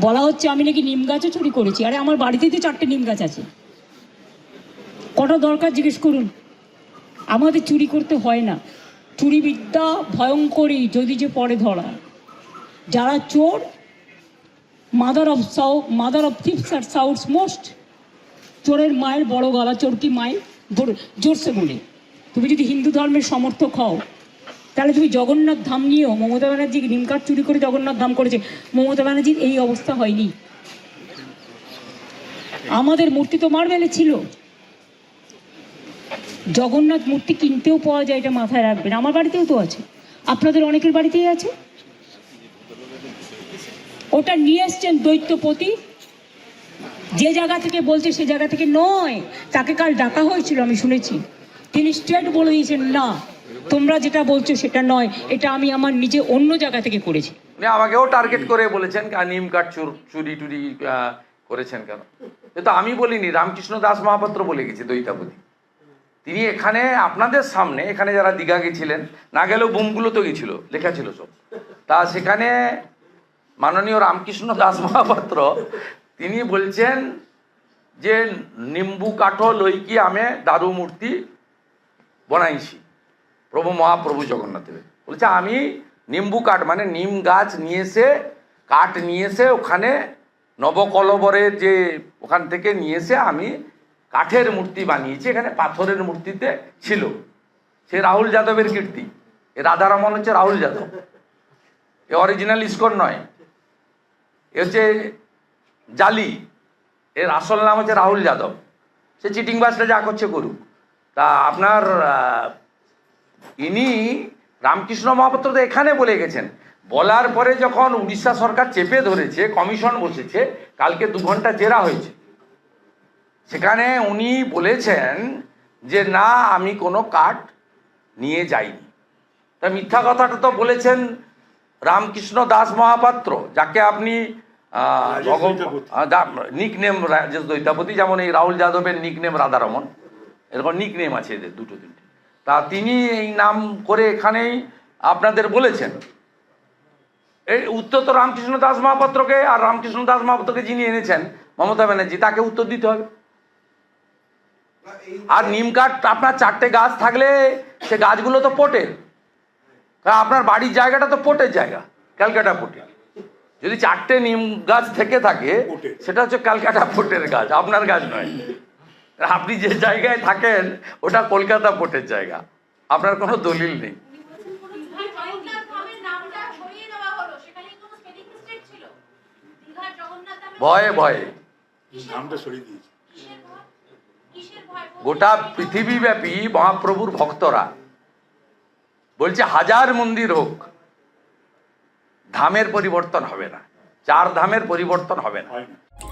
বলা হচ্ছে আমি নাকি নিম গাছও চুরি করেছি। আরে আমার বাড়িতেই তো চারটে নিম গাছ আছে। কটা দরকার জিজ্ঞেস করুন। আমাদের চুরি করতে হয় না। চুরি বিদ্যা যদি যে পরে ধরা। যারা চোর মাদার অফ সাউ মাদার অফ থিপস আর সাউথস মোস্ট চোরের মায়ের বড় গলা চোর কি মায়ের জোর- জোরসে বলে। তুমি যদি হিন্দু ধর্মের সমর্থক হও তাহলে তুমি জগন্নাথ ধাম নিয়েও মমতা ব্যানার্জি নিমকাঠ চুরি করে জগন্নাথ ধাম করেছে, মমতা ব্যানার্জির এই অবস্থা হয়নি। আমাদের মূর্তি তো মার্বেলে ছিল। জগন্নাথ মূর্তি কিনতেও পাওয়া যায়, এটা মাথায় রাখবেন। আমার বাড়িতেও তো আছে। আপনাদের অনেকের বাড়িতেই আছে? ওটা নিয়ে এসছেন দৈত্যপতি। যে জায়গা থেকে বলছে সে জায়গা থেকে নয়, তাকে কাল ডাকা হয়েছিল, আমি শুনেছি। তিনি স্ট্রেট বলে দিয়েছেন, না। তোমরা যেটা বলছো সেটা নয়, এটা আমি আমার নিজে অন্য জায়গা থেকে করেছি। উনি আমাকেও টার্গেট করে বলেছেন নিম কাঠ চুর চুরি টুরি করেছেন কেন? কিন্তু আমি বলিনি, রামকৃষ্ণ দাস মহাপাত্র বলে গেছে দৈতাপতি তিনি এখানে, আপনাদের সামনে, এখানে যারা দীঘা গেছিলেন, না গেলেও বুমগুলো তো গেছিল, লেখা ছিল সব। তা সেখানে মাননীয় রামকৃষ্ণ দাস মহাপাত্র, তিনি বলছেন যে, নিম্বু কাঠ লইকি আমি দারু মূর্তি বনাইছি। প্রভু মহাপ্রভু জগন্নাথের বলছে, আমি নিম্বু কাঠ মানে নিম গাছ নিয়ে এসে, কাঠ নিয়ে এসে ওখানে নবকলবরের যে ওখান থেকে নিয়ে এসে আমি কাঠের মূর্তি বানিয়েছি, এখানে পাথরের মূর্তিতে ছিল। সে রাহুল যাদবের কীর্তি। এ রাধারমন হচ্ছে রাহুল যাদব। এ অরিজিনাল ইস্কন নয়। এ হচ্ছে জালি। এর আসল নাম হচ্ছে রাহুল যাদব। সে চিটিং বাসটা যা করছে করুক। তা আপনার ইনি রামকৃষ্ণ মহাপাত্র তো এখানে বলে গেছেন। বলার পরে যখন উড়িষ্যা সরকার চেপে ধরেছে কমিশন বসেছে কালকে দু ঘণ্টা জেরা হয়েছে। সেখানে উনি বলেছেন যে না আমি কোনো কাঠ নিয়ে যাইনি। তা মিথ্যা কথাটা তো বলেছেন রামকৃষ্ণ দাস মহাপাত্র যাকে আপনি রাজেশ দৈতাপতি। নিক নেম রাজেশ দৈতাপতি যেমন এই রাহুল যাদবের নিক নেম রাধারমন। এরকম নিক নেম আছে এদের দুটো তিনটে। তা তিনি এই নাম করে এখানেই আপনাদের বলেছেন। এই উত্তর তো রামকৃষ্ণ দাস মহাপাত্রকে আর রামকৃষ্ণ দাস মহাপাত্রকে যিনি এনেছেন মমতা ব্যানার্জি তাকে উত্তর দিতে হবে। আর নিম কাঠ আপনার চারটে গাছ থাকলে সে গাছগুলো তো পোটের কারণ আপনার বাড়ির জায়গাটা তো পোটের জায়গা ক্যালকাটা পোটে যদি চারটে নিম গাছ থেকে থাকে সেটা হচ্ছে ক্যালকাটা পোটের গাছ আপনার গাছ নয়। আপনি যে জায়গায় থাকেন ওটা কলকাতা পোটের জায়গা। আপনার কোনো দলিল নেই। ভয়ে ভয়ে। কিসের নামটা সরিয়ে দিয়েছে। কিসের ভয় কিসের ভয় গোটা পৃথিবীব্যাপী মহাপ্রভুর ভক্তরা বলছে হাজার মন্দির হোক ধামের পরিবর্তন হবে না। চার ধামের পরিবর্তন হবে না।